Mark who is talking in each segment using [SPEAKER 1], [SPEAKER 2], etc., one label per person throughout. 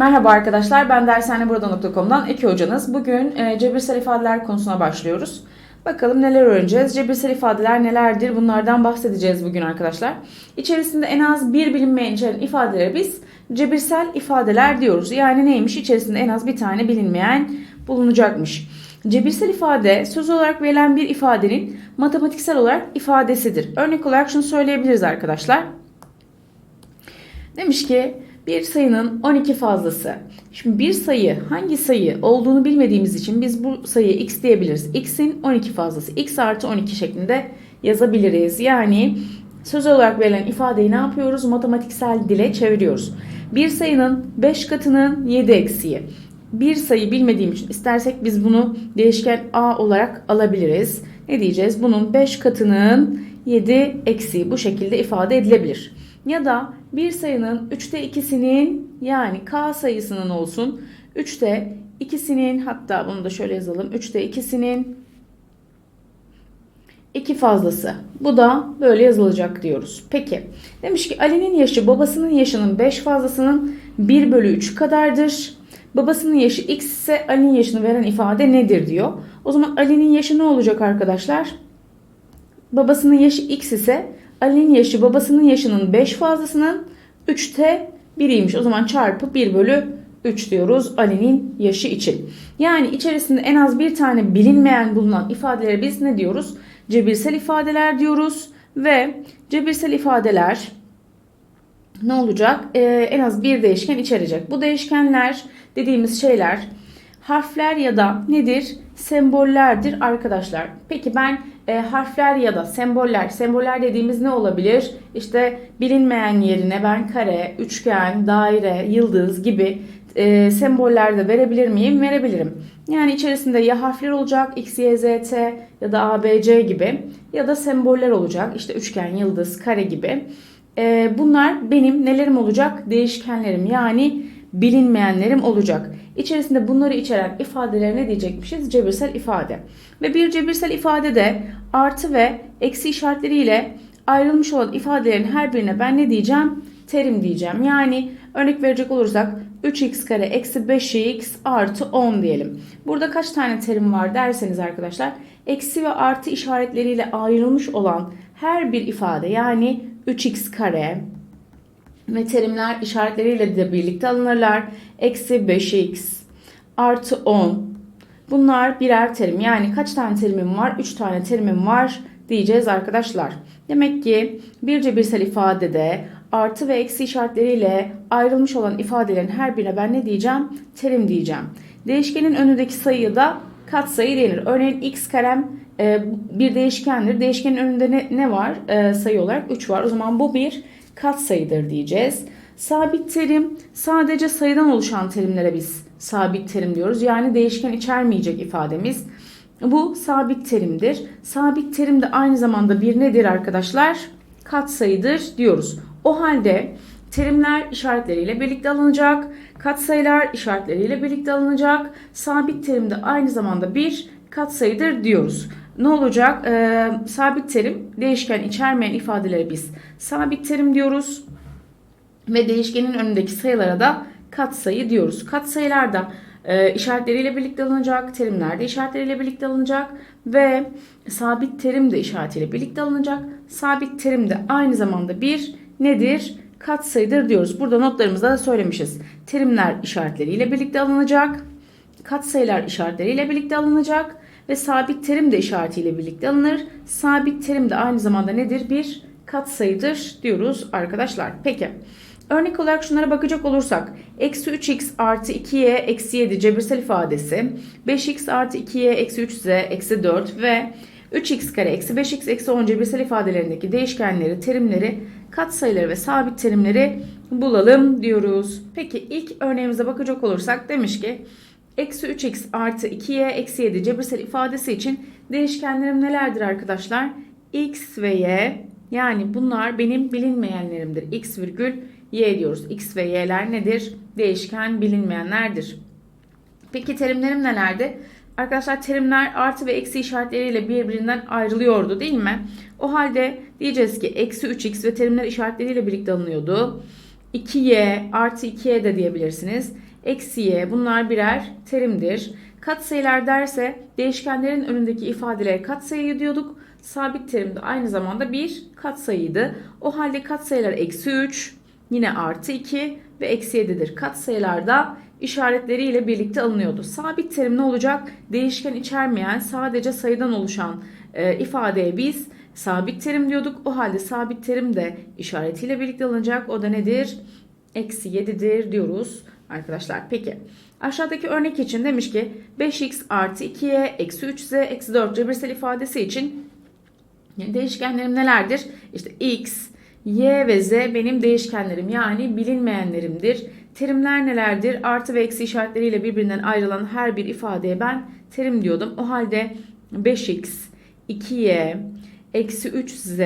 [SPEAKER 1] Merhaba arkadaşlar, ben dershaneburada.com'dan Eki hocanız. Bugün e, cebirsel ifadeler konusuna başlıyoruz. Bakalım neler öğreneceğiz? Cebirsel ifadeler nelerdir? Bunlardan bahsedeceğiz bugün arkadaşlar. İçerisinde en az bir bilinmeyen içeren ifadelere biz cebirsel ifadeler diyoruz. Yani neymiş? İçerisinde en az bir tane bilinmeyen bulunacakmış. Cebirsel ifade söz olarak verilen bir ifadenin matematiksel olarak ifadesidir. Örnek olarak şunu söyleyebiliriz arkadaşlar. Demiş ki bir sayının 12 fazlası. Şimdi bir sayı hangi sayı olduğunu bilmediğimiz için biz bu sayıya x diyebiliriz. x'in 12 fazlası. x artı 12 şeklinde yazabiliriz. Yani söz olarak verilen ifadeyi ne yapıyoruz? Matematiksel dile çeviriyoruz. Bir sayının 5 katının 7 eksiği. Bir sayı bilmediğim için istersek biz bunu değişken a olarak alabiliriz. Ne diyeceğiz? Bunun 5 katının 7 eksiği bu şekilde ifade edilebilir. Ya da bir sayının 3'te 2'sinin yani k sayısının olsun 3'te 2'sinin hatta bunu da şöyle yazalım 3'te 2'sinin 2 fazlası. Bu da böyle yazılacak diyoruz. Peki demiş ki Ali'nin yaşı babasının yaşının 5 fazlasının 1 bölü 3 kadardır. Babasının yaşı x ise Ali'nin yaşını veren ifade nedir diyor. O zaman Ali'nin yaşı ne olacak arkadaşlar? Babasının yaşı x ise Ali'nin yaşı babasının yaşının 5 fazlasının 3'te 1'iymiş. O zaman çarpı 1 bölü 3 diyoruz Ali'nin yaşı için. Yani içerisinde en az bir tane bilinmeyen bulunan ifadelere biz ne diyoruz? Cebirsel ifadeler diyoruz ve cebirsel ifadeler ne olacak? Ee, en az bir değişken içerecek. Bu değişkenler dediğimiz şeyler harfler ya da nedir? Sembollerdir arkadaşlar. Peki ben e, harfler ya da semboller, semboller dediğimiz ne olabilir? İşte bilinmeyen yerine ben kare, üçgen, daire, yıldız gibi e, semboller de verebilir miyim? Verebilirim. Yani içerisinde ya harfler olacak x, y, z, t ya da a, b, c gibi ya da semboller olacak. İşte üçgen, yıldız, kare gibi. E, bunlar benim nelerim olacak? Değişkenlerim yani bilinmeyenlerim olacak. İçerisinde bunları içeren ifadelere ne diyecekmişiz? Cebirsel ifade. Ve bir cebirsel ifadede artı ve eksi işaretleriyle ayrılmış olan ifadelerin her birine ben ne diyeceğim? Terim diyeceğim. Yani örnek verecek olursak 3x kare eksi 5x artı 10 diyelim. Burada kaç tane terim var derseniz arkadaşlar eksi ve artı işaretleriyle ayrılmış olan her bir ifade yani 3x kare, ve terimler işaretleriyle de birlikte alınırlar. Eksi 5x artı 10. Bunlar birer terim. Yani kaç tane terimim var? 3 tane terimim var diyeceğiz arkadaşlar. Demek ki bir cebirsel ifadede artı ve eksi işaretleriyle ayrılmış olan ifadelerin her birine ben ne diyeceğim? Terim diyeceğim. Değişkenin önündeki sayıya da katsayı denir. Örneğin x karem e, bir değişkendir. Değişkenin önünde ne, ne var e, sayı olarak? 3 var. O zaman bu bir katsayıdır diyeceğiz. Sabit terim sadece sayıdan oluşan terimlere biz sabit terim diyoruz. Yani değişken içermeyecek ifademiz. Bu sabit terimdir. Sabit terim de aynı zamanda bir nedir arkadaşlar? Katsayıdır diyoruz. O halde terimler işaretleriyle birlikte alınacak. Katsayılar işaretleriyle birlikte alınacak. Sabit terim de aynı zamanda bir katsayıdır diyoruz ne olacak? Ee, sabit terim değişken içermeyen ifadelere biz sabit terim diyoruz. Ve değişkenin önündeki sayılara da katsayı diyoruz. Katsayılar da e, işaretleriyle birlikte alınacak, terimler de işaretleriyle birlikte alınacak ve sabit terim de işaretiyle birlikte alınacak. Sabit terim de aynı zamanda bir nedir? Katsayıdır diyoruz. Burada notlarımızda da söylemişiz. Terimler işaretleriyle birlikte alınacak. Katsayılar işaretleriyle birlikte alınacak ve sabit terim de işaretiyle birlikte alınır. Sabit terim de aynı zamanda nedir? Bir katsayıdır diyoruz arkadaşlar. Peki. Örnek olarak şunlara bakacak olursak eksi 3x artı 2y eksi 7 cebirsel ifadesi 5x artı 2y eksi 3z eksi 4 ve 3x kare eksi 5x eksi 10 cebirsel ifadelerindeki değişkenleri, terimleri, katsayıları ve sabit terimleri bulalım diyoruz. Peki ilk örneğimize bakacak olursak demiş ki Eksi 3x artı 2y eksi 7 cebirsel ifadesi için değişkenlerim nelerdir arkadaşlar? x ve y yani bunlar benim bilinmeyenlerimdir. x virgül y diyoruz. x ve y'ler nedir? Değişken bilinmeyenlerdir. Peki terimlerim nelerdi? Arkadaşlar terimler artı ve eksi işaretleriyle birbirinden ayrılıyordu değil mi? O halde diyeceğiz ki eksi 3x ve terimler işaretleriyle birlikte alınıyordu. 2y artı 2y de diyebilirsiniz. Eksi y bunlar birer terimdir. Katsayılar derse değişkenlerin önündeki ifadelere katsayı diyorduk. Sabit terim de aynı zamanda bir katsayıydı. O halde katsayılar eksi 3, yine artı 2 ve eksi 7'dir. Katsayılarda işaretleriyle birlikte alınıyordu. Sabit terim ne olacak? Değişken içermeyen sadece sayıdan oluşan e, ifadeye biz sabit terim diyorduk. O halde sabit terim de işaretiyle birlikte alınacak. O da nedir? Eksi 7'dir diyoruz arkadaşlar. Peki aşağıdaki örnek için demiş ki 5x artı 2y eksi 3z eksi 4 cebirsel ifadesi için değişkenlerim nelerdir? İşte x, y ve z benim değişkenlerim yani bilinmeyenlerimdir. Terimler nelerdir? Artı ve eksi işaretleriyle birbirinden ayrılan her bir ifadeye ben terim diyordum. O halde 5x, 2y, eksi 3z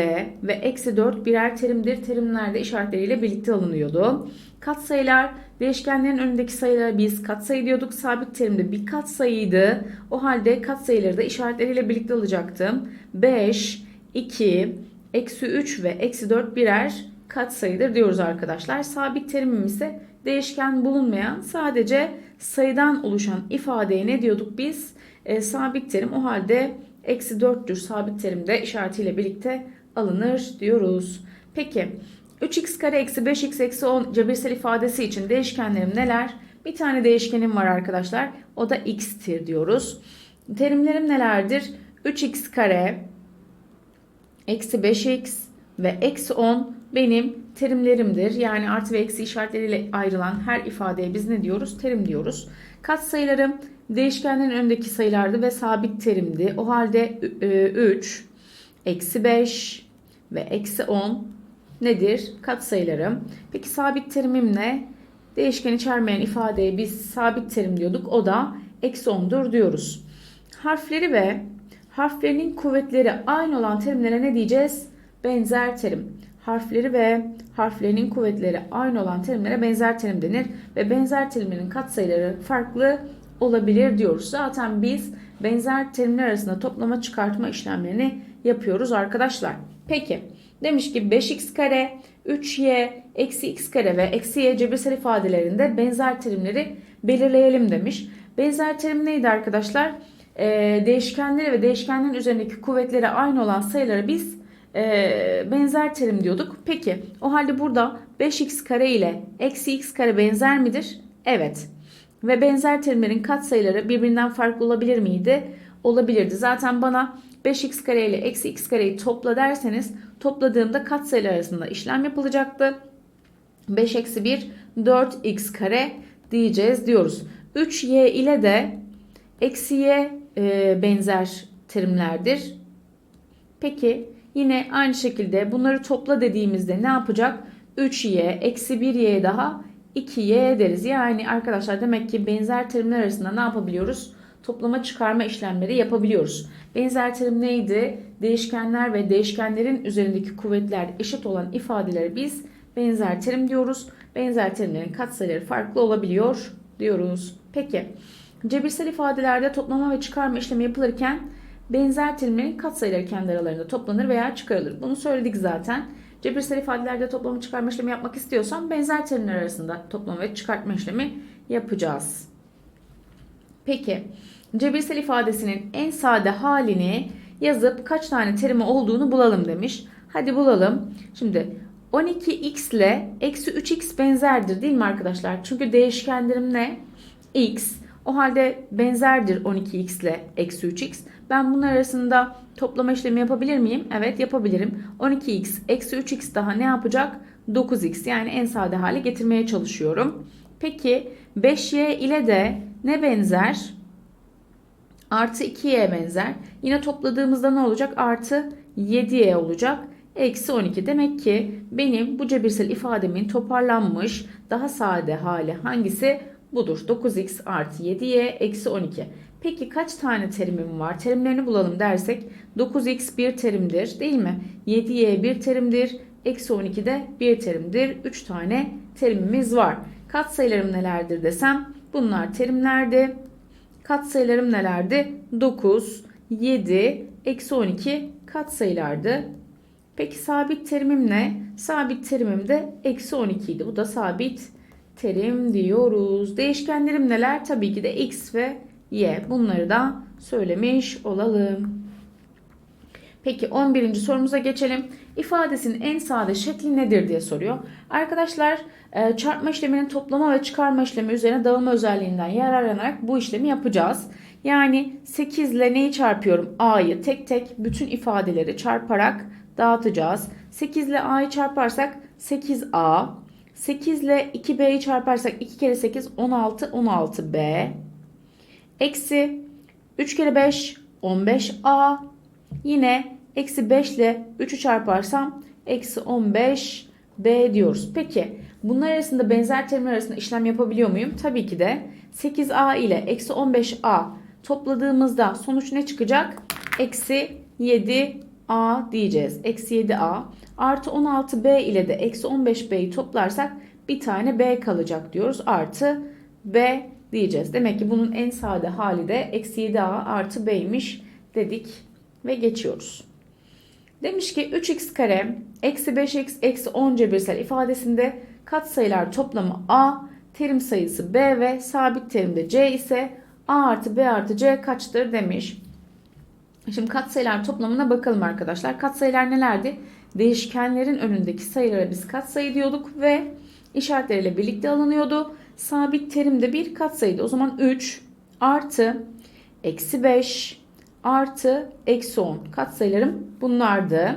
[SPEAKER 1] ve eksi 4 birer terimdir. Terimler de işaretleriyle birlikte alınıyordu. Katsayılar değişkenlerin önündeki sayılara biz katsayı diyorduk. Sabit terimde bir katsayıydı. O halde katsayıları da işaretleriyle birlikte alacaktım. 5, 2, eksi 3 ve eksi 4 birer katsayıdır diyoruz arkadaşlar. Sabit terimim ise değişken bulunmayan sadece sayıdan oluşan ifadeye ne diyorduk biz? E, sabit terim o halde eksi 4'tür sabit terimde işaretiyle birlikte alınır diyoruz. Peki 3x kare eksi 5x eksi 10 cebirsel ifadesi için değişkenlerim neler? Bir tane değişkenim var arkadaşlar. O da x'tir diyoruz. Terimlerim nelerdir? 3x kare eksi 5x ve eksi 10 benim terimlerimdir. Yani artı ve eksi işaretleriyle ayrılan her ifadeye biz ne diyoruz? Terim diyoruz. Katsayılarım değişkenlerin önündeki sayılardı ve sabit terimdi. O halde 3, eksi 5 ve eksi 10 nedir? Katsayılarım. Peki sabit terimim ne? Değişken içermeyen ifadeye biz sabit terim diyorduk. O da eksi 10'dur diyoruz. Harfleri ve harflerinin kuvvetleri aynı olan terimlere ne diyeceğiz? Benzer terim. Harfleri ve harflerinin kuvvetleri aynı olan terimlere benzer terim denir ve benzer terimlerin katsayıları farklı olabilir diyoruz. Zaten biz benzer terimler arasında toplama çıkartma işlemlerini yapıyoruz arkadaşlar. Peki demiş ki 5x kare 3y eksi x kare ve eksi y cebirsel ifadelerinde benzer terimleri belirleyelim demiş. Benzer terim neydi arkadaşlar? Ee, değişkenleri ve değişkenlerin üzerindeki kuvvetleri aynı olan sayıları biz e, benzer terim diyorduk. Peki o halde burada 5x kare ile eksi x kare benzer midir? Evet. Ve benzer terimlerin katsayıları birbirinden farklı olabilir miydi? Olabilirdi. Zaten bana 5x kare ile eksi x kareyi topla derseniz topladığımda katsayılar arasında işlem yapılacaktı. 5 eksi 1 4x kare diyeceğiz diyoruz. 3y ile de eksi y e, benzer terimlerdir. Peki yine aynı şekilde bunları topla dediğimizde ne yapacak? 3y eksi 1y daha 2y deriz. Yani arkadaşlar demek ki benzer terimler arasında ne yapabiliyoruz? Toplama çıkarma işlemleri yapabiliyoruz. Benzer terim neydi? Değişkenler ve değişkenlerin üzerindeki kuvvetler eşit olan ifadeleri biz benzer terim diyoruz. Benzer terimlerin katsayıları farklı olabiliyor diyoruz. Peki cebirsel ifadelerde toplama ve çıkarma işlemi yapılırken benzer terimlerin katsayıları kendi aralarında toplanır veya çıkarılır. Bunu söyledik zaten. Cebirsel ifadelerde toplama çıkarma işlemi yapmak istiyorsan benzer terimler arasında toplama ve çıkartma işlemi yapacağız. Peki cebirsel ifadesinin en sade halini yazıp kaç tane terimi olduğunu bulalım demiş. Hadi bulalım. Şimdi 12x ile eksi 3x benzerdir değil mi arkadaşlar? Çünkü değişkenlerim ne? x. O halde benzerdir 12x ile eksi 3x. Ben bunlar arasında toplama işlemi yapabilir miyim? Evet yapabilirim. 12x eksi 3x daha ne yapacak? 9x yani en sade hale getirmeye çalışıyorum. Peki 5y ile de ne benzer? Artı 2y benzer. Yine topladığımızda ne olacak? Artı 7y olacak. Eksi 12. Demek ki benim bu cebirsel ifademin toparlanmış daha sade hali hangisi? Budur. 9x artı 7y eksi 12. Peki kaç tane terimim var? Terimlerini bulalım dersek 9x bir terimdir değil mi? 7y bir terimdir. Eksi 12 de bir terimdir. 3 tane terimimiz var. Katsayılarım nelerdir desem bunlar terimlerdi. Katsayılarım nelerdi? 9, 7, eksi 12 katsayılardı. Peki sabit terimim ne? Sabit terimim de eksi 12 idi. Bu da sabit terim diyoruz. Değişkenlerim neler? Tabii ki de x ve y. Bunları da söylemiş olalım. Peki 11. sorumuza geçelim. İfadesinin en sade şekli nedir diye soruyor. Arkadaşlar e, çarpma işleminin toplama ve çıkarma işlemi üzerine dağılma özelliğinden yararlanarak bu işlemi yapacağız. Yani 8 ile neyi çarpıyorum? A'yı tek tek bütün ifadeleri çarparak dağıtacağız. 8 ile A'yı çarparsak 8A. 8 ile 2B'yi çarparsak 2 kere 8 16 16B. Eksi 3 kere 5 15A. Yine eksi 5 ile 3'ü çarparsam eksi 15B diyoruz. Peki bunlar arasında benzer terimler arasında işlem yapabiliyor muyum? Tabii ki de 8A ile eksi 15A topladığımızda sonuç ne çıkacak? Eksi 7A diyeceğiz. Eksi 7A artı 16B ile de eksi 15B'yi toplarsak bir tane B kalacak diyoruz. Artı B diyeceğiz. Demek ki bunun en sade hali de eksi 7A artı B'ymiş dedik ve geçiyoruz. Demiş ki 3x kare eksi 5x eksi 10 cebirsel ifadesinde katsayılar toplamı a, terim sayısı b ve sabit terimde c ise a artı b artı c kaçtır demiş. Şimdi katsayılar toplamına bakalım arkadaşlar. Katsayılar nelerdi? Değişkenlerin önündeki sayılara biz katsayı diyorduk ve işaretleriyle birlikte alınıyordu. Sabit terimde bir katsayıydı. O zaman 3 artı eksi 5 artı eksi 10 katsayılarım bunlardı.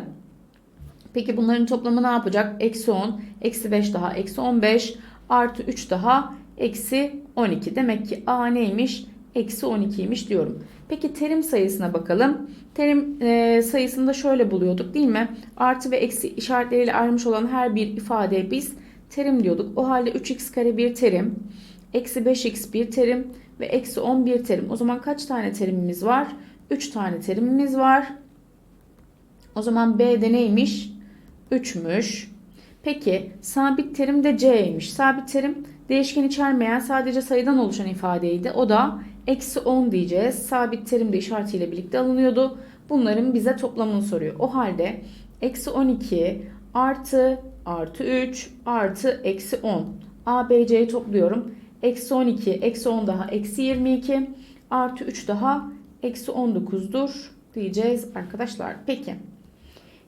[SPEAKER 1] Peki bunların toplamı ne yapacak? Eksi 10, eksi 5 daha eksi 15 artı 3 daha eksi 12. Demek ki A neymiş? Eksi 12'ymiş diyorum. Peki terim sayısına bakalım. Terim e, sayısını da şöyle buluyorduk değil mi? Artı ve eksi işaretleriyle ayrılmış olan her bir ifadeye biz terim diyorduk. O halde 3x kare bir terim, eksi 5x bir terim ve eksi 10 bir terim. O zaman kaç tane terimimiz var? 3 tane terimimiz var. O zaman B'de neymiş? 3'müş. Peki sabit terim de C'ymiş. Sabit terim değişken içermeyen sadece sayıdan oluşan ifadeydi. O da eksi 10 diyeceğiz. Sabit terim de işaretiyle birlikte alınıyordu. Bunların bize toplamını soruyor. O halde eksi 12 artı artı 3 artı eksi 10. A, B, C'yi topluyorum. Eksi 12, eksi 10 daha eksi 22 artı 3 daha eksi 19'dur diyeceğiz arkadaşlar. Peki.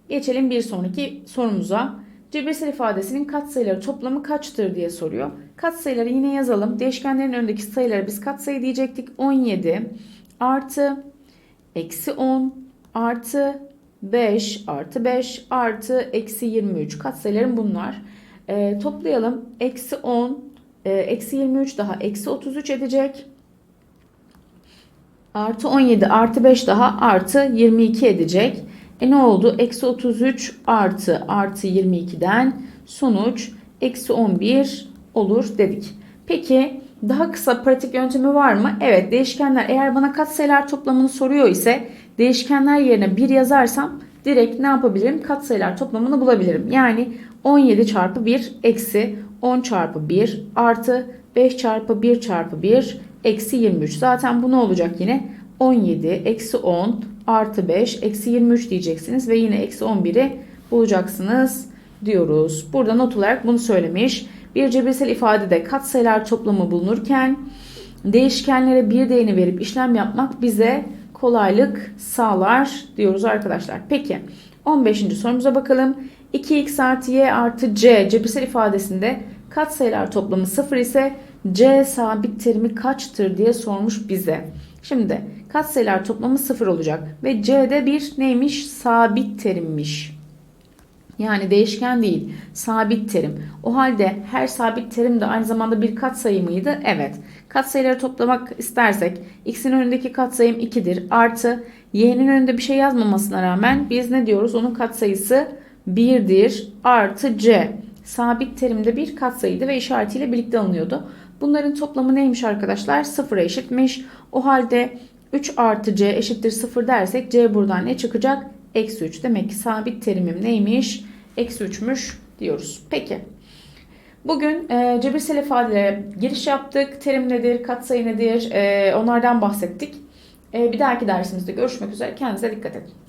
[SPEAKER 1] Geçelim bir sonraki sorumuza. Cebirsel ifadesinin katsayıları toplamı kaçtır diye soruyor. Katsayıları yine yazalım. Değişkenlerin önündeki sayılara biz katsayı diyecektik. 17 artı eksi 10 artı 5 artı 5 artı eksi 23 katsayılarım bunlar. E, toplayalım. Eksi 10 e, eksi 23 daha eksi 33 edecek. Artı 17 artı 5 daha artı 22 edecek. E ne oldu? Eksi 33 artı artı 22'den sonuç eksi 11 olur dedik. Peki daha kısa pratik yöntemi var mı? Evet değişkenler eğer bana katsayılar toplamını soruyor ise değişkenler yerine 1 yazarsam direkt ne yapabilirim? Katsayılar toplamını bulabilirim. Yani 17 çarpı 1 eksi 10 çarpı 1 artı 5 çarpı 1 çarpı 1 eksi 23. Zaten bu ne olacak yine? 17 eksi 10 artı 5 eksi 23 diyeceksiniz ve yine eksi 11'i bulacaksınız diyoruz. Burada not olarak bunu söylemiş. Bir cebirsel ifadede katsayılar toplamı bulunurken değişkenlere bir değini verip işlem yapmak bize kolaylık sağlar diyoruz arkadaşlar. Peki 15. sorumuza bakalım. 2x artı y artı c cebirsel ifadesinde katsayılar toplamı 0 ise c sabit terimi kaçtır diye sormuş bize. Şimdi katsayılar toplamı 0 olacak ve c'de bir neymiş? Sabit terimmiş. Yani değişken değil, sabit terim. O halde her sabit terim de aynı zamanda bir katsayı mıydı? Evet. Katsayıları toplamak istersek x'in önündeki katsayım 2'dir. Artı y'nin önünde bir şey yazmamasına rağmen biz ne diyoruz? Onun katsayısı 1'dir. Artı c. Sabit terimde bir katsayıydı ve işaretiyle birlikte alınıyordu. Bunların toplamı neymiş arkadaşlar? 0'a eşitmiş. O halde 3 artı c eşittir 0 dersek c buradan ne çıkacak? Eksi 3. Demek ki sabit terimim neymiş? Eksi 3'müş diyoruz. Peki. Bugün e, cebirsel ifadelere giriş yaptık. Terim nedir, katsayı nedir e, onlardan bahsettik. E, bir dahaki dersimizde görüşmek üzere. Kendinize dikkat edin.